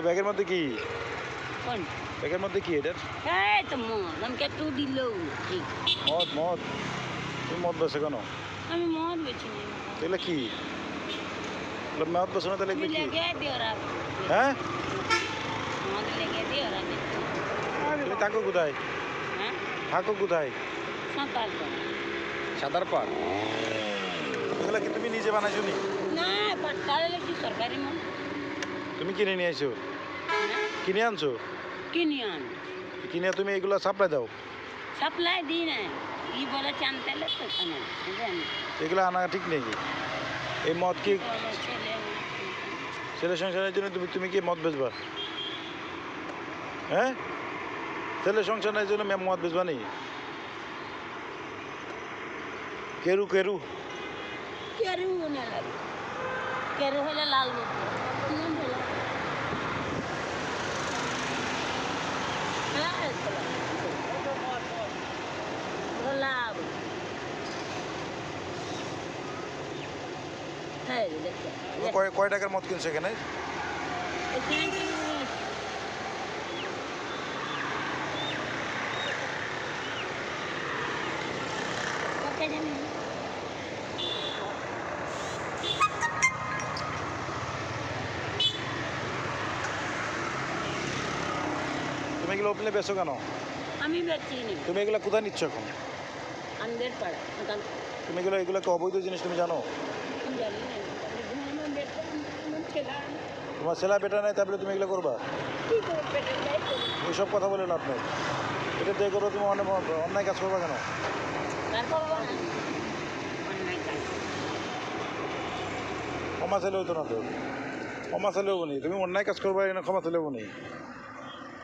ব্যাগের মধ্যে কি? কোন? ব্যাগের মধ্যে কি এটার? এই তো মদ। আমাকে একটু দিল মদ মদ। তুমি মদ বেছো কেন? আমি মদ বেছি নি। এগুলো কি? মদ বেছো না তাহলে কি? হ্যাঁ। তুমি থাকো কোথায়? হ্যাঁ? থাকো কোথায়? সাঁতার পার? এগুলো কি তুমি নিজে বানাইছো নি? না সরকারি মদ? তুমি কিনে নিয়ে আইছো? হ্যাঁ। কিনে আনছো? কিনি আন। কিনে তুমি এগুলো সাপ্লাই দাও। সাপ্লাই দিই না ই বলে চানতেলে তো কেন জানি এগুলো আনা ঠিক নেই এই মদ কি ছেলে সংসারের জন্য তুমি তুমি কি মদ বেচবা? হ্যাঁ? ছেলে সংসারের জন্য ম্যাম মদ বেচবা নি? কেরু কেরু। কেরু কেরু হলে লাল মতো কেমন হলো? হ্যাঁ, খোলা। খোলা। হ্যাঁ, দেখো। কয় কয় টাকার মদ কিনছো এখানে? এখানে কি- তুমি এগুলো ওপেনে বেচো কেন? আমি বেচি নি। তুমি এগুলো কোথায় নিচ্ছ এখন? আন্দের পাড়া তুমি এগুলো এগুলো কি অবৈধ জিনিস তুমি জানো? তোমার ছেলে বেটা নাই তারপরে তুমি এগুলো করবা। এইসব কথা বলে লাভ নেই। এটা দিয়ে করো তুমি অনেক অন্যায় কাজ করবা কেন। ক্ষমা চাইলেও তো না তো। ক্ষমা চাইলেও নি তুমি অন্যায় কাজ করবা এখানে ক্ষমা চাইলেও নি